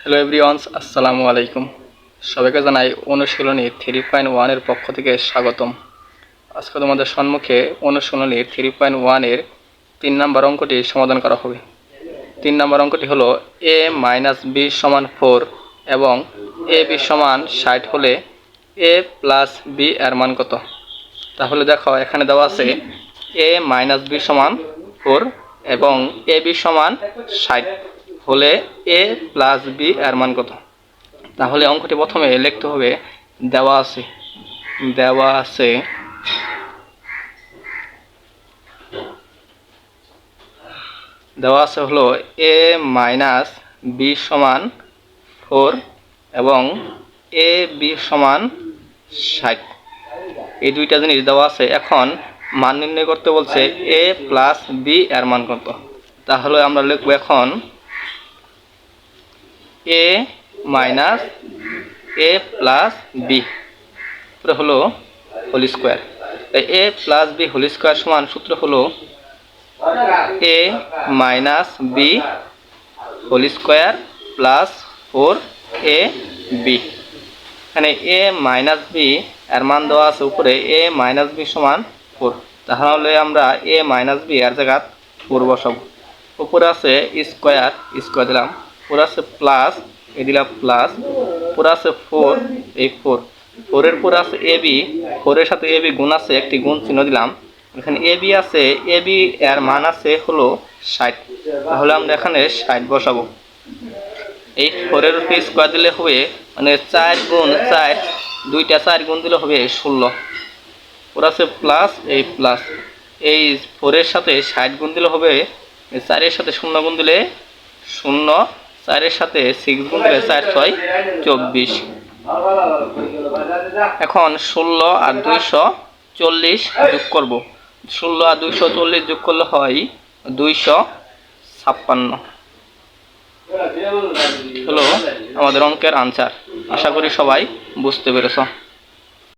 Hello everyone's আসসালামু আলাইকুম সবাইকে জানাই অনুশীলনী থ্রি পয়েন্ট ওয়ানের পক্ষ থেকে স্বাগতম। আজকে তোমাদের সম্মুখে অনুশীলনী থ্রি পয়েন্ট ওয়ানের তিন নম্বর অঙ্কটি সমাধান করা হবে। তিন নম্বর অঙ্কটি হলো এ মাইনাস বি সমান ফোর এবং এ বি সমান ষাট হলে এ প্লাস বি এর মান কত? তাহলে দেখো, এখানে দেওয়া আছে এ মাইনাস বি সমান ফোর এবং এ বি সমান ষাট। হলে এ প্লাস বি এর মান কত? তাহলে অঙ্কটি প্রথমে লিখতে হবে, দেওয়া আছে দেওয়া আছে দেওয়া আছে হলো এ মাইনাস বি সমান ফোর এবং এ বি সমান ষাট। এই দুইটা জিনিস দেওয়া আছে। এখন মান নির্ণয় করতে বলছে এ প্লাস বি এর মান কত? তাহলে আমরা লিখব এখন A minus A plus B সূত্র হলো whole square A plus B whole square সমান সূত্র হলো A minus B whole square plus four A B এখানে এ মাইনাস বি এর মান দেওয়া আছে উপরে এ মাইনাস বি সমান ফোর তাহলে আমরা এ মাইনাস বি এর জায়গা ফোর বসাবো। উপরে আছে স্কোয়ার স্কোয়ার দিলাম। উপরে আছে প্লাস এ দিলাম প্লাস উপরে আছে ফোর এই ফোর ফোরের পরে আছে এ বি ফোরের সাথে এ বি গুণ আছে, একটি গুণ চিহ্ন দিলাম। এখানে এ বি আছে এ বি এর মান আছে হলো ষাট। তাহলে আমরা এখানে ষাট বসাবো। এই ফোরের উপরে স্কোয়ার দিলে হবে মানে চার গুণ চার, দুইটা চার গুণ দিলে হবে ষোলো। ওর আছে প্লাস এই প্লাস এই ফোরের সাথে ষাট গুণ দিলে হবে, চারের সাথে শূন্য গুণ দিলে শূন্য। চারের সাথে সিক্স গুণ করে চার ছয়, চব্বিশ। এখন ষোলো আর দুইশো চল্লিশ যোগ করব। ষোলো আর দুইশো চল্লিশ যোগ করলে হয় দুইশো ছাপ্পান্ন। হলো আমাদের অঙ্কের আনসার আশা করি সবাই বুঝতে পেরেছ।